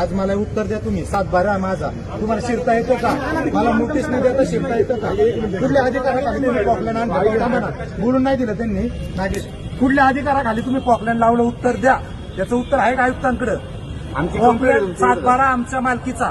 आज मला उत्तर द्या तुम्ही. सात बारा माझा. तुम्हाला शिरता येतो का? मला नोटीस नाही देता शिरता येतं का? कुठल्या अधिकाराखाली बोलून नाही दिलं त्यांनी. नागेश कुठल्या अधिकाराखाली तुम्ही पॉकलॅन लावलं? उत्तर द्या. याचं उत्तर आहे का आयुक्तांकडे? आमची सात बारा आमच्या मालकीचा.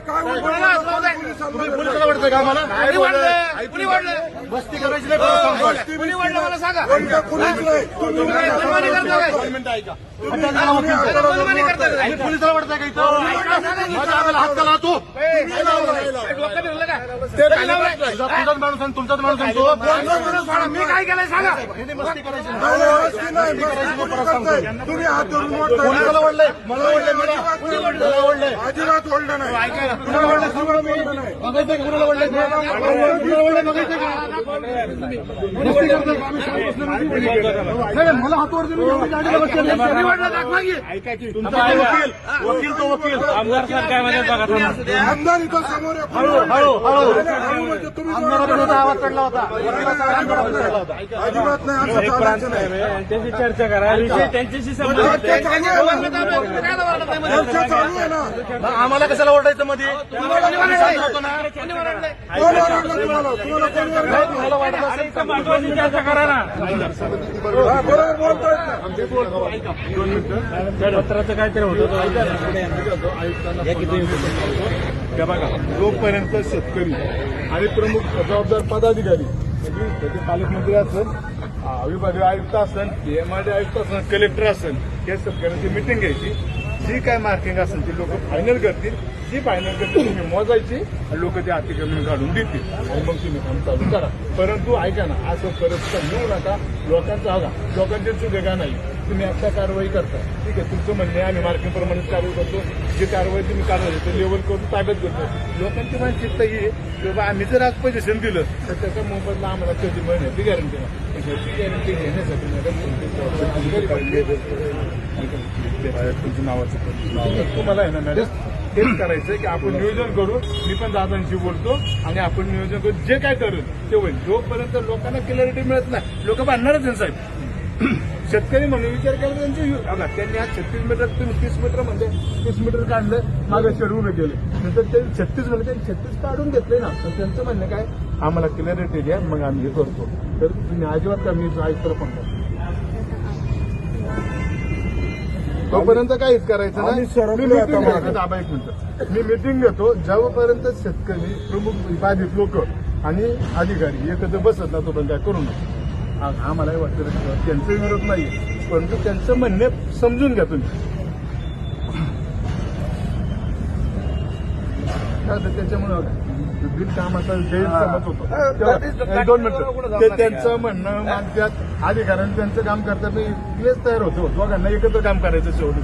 काय शिकवताय का ताब्यात घ्या, सगळं ताब्यात घ्या. ताब्यात घ्या ना. सगळं ताब्यात घ्या. बसते, बसते, पोलिसाला ओढताय का? पोलिसाला ओढताय का? तुम्ही पोलिसाला का आम्हाला मस्ती करायची नाही परत सांगतो. दोन मिनिटं ऐका. हट्टाला वकील आहे. आणि पोलिसाला वाटतंय का इथं माझ्या अंगाला हात का लावतो तुझाच माणूस आणि तुमचाच माणूस आणि तो मी काय केलंय सांगा हे मस्ती करायची नाही. मस्ती करायची नाही, हात धरून. पोलिसाला ओढलंय मला ओढलंय मला मला ओढलंय अजिबात ओढलं नाही ऐका ना, मला हात वर दिली, एवढी गाडीला बसली. शरीर वाढलं, दाख मागे. तुमचा तो वकील वकील तो वकील. आमदार इथं समोर आहे. हळू हळू हळू. हळू म्हणजे आवाज चढला होता. वकिलाचा आवाज चढला होता. अजिबात नाही असं चालायचं नाही. त्यांची चर्चा करा. विषय त्यांच्याशी आम्हाला कशाला ओरडायचं मध्ये. पत्राचं काहीतरी होतं बघा जोपर्यंत शेतकरी आणि प्रमुख जबाबदार पदाधिकारी म्हणजे त्याचे पालकमंत्री असेल विभागीय आयुक्त असेल एमआरडी आयुक्त असेल कलेक्टर असेल या शेतकऱ्यांची मिटिंग घ्यायची. जी काय मार्किंग असेल ती लोक फायनल करतील. जी फायनल करतील तुम्ही मोजायची आणि लोक ते अतिक्रमण काढून देतील. आणि मग तुम्ही काम चालू करा. परंतु ऐका ना असं परत घेऊ नका. लोकांचा हवा लोकांच्या चूक का नाही? तुम्ही आता कारवाई करता. ठीक आहे तुमचं म्हणणं आहे आम्ही मार्किंग प्रमाणेच कारवाई करतो. जी कारवाई तुम्ही कारवाई ते लेवल करून ताब्यात घेतो लोकांची मानसिकता ही बाबा आम्ही जर आज पोझिशन दिलं तर त्याच्या मोबदला आम्हाला कधी मिळण्याची गॅरंटी नाही. ह्याची गॅरंटी घेण्यासाठी मॅडम तुमचं नावाचं तुम्हाला आहे ना मॅडम तेच करायचं की आपण नियोजन करू. मी पण दादांशी बोलतो आणि आपण नियोजन करू. जे काय करू ते होईल. जोपर्यंत लोकांना क्लॅरिटी मिळत नाही लोक बांधणारच साहेब. शेतकरी म्हणून विचार केला त्यांचे त्यांनी आज छत्तीस मीटर तुम्ही तीस मीटर म्हणजे तीस मीटर काढलं मागे शेड उभे केले. नंतर ते छत्तीस म्हणजे त्यांनी छत्तीस काढून घेतले ना. तर त्यांचं म्हणणं काय? आम्हाला क्लॅरिटी द्या मग आम्ही हे करतो. तर तुम्ही अजिबात कमी आयुक्त पण करा. तोपर्यंत काहीच करायचं नाही? मी. थांबा एक मिनिट. मी मिटिंग घेतो जेव्हापर्यंत शेतकरी प्रमुख बाधित लोक आणि अधिकारी एकत्र बसत ना तोपर्यंत काय करू नका. आ- आम्हालाही वाटतं त्यांचं विरोध नाही परंतु त्यांचं म्हणणे समजून घ्या तुम्ही. काय होतं, त्याच्यामुळे बिनकामाचा गैरसमज होतो. तेव्हा- एक दोन मिनिटं. ते त्यांचं म्हणणं मानतात अधिकाऱ्यांनी त्यांचं काम करतात. मी तयार होतो. दोघांना एकत्र काम करायचं शेवटी.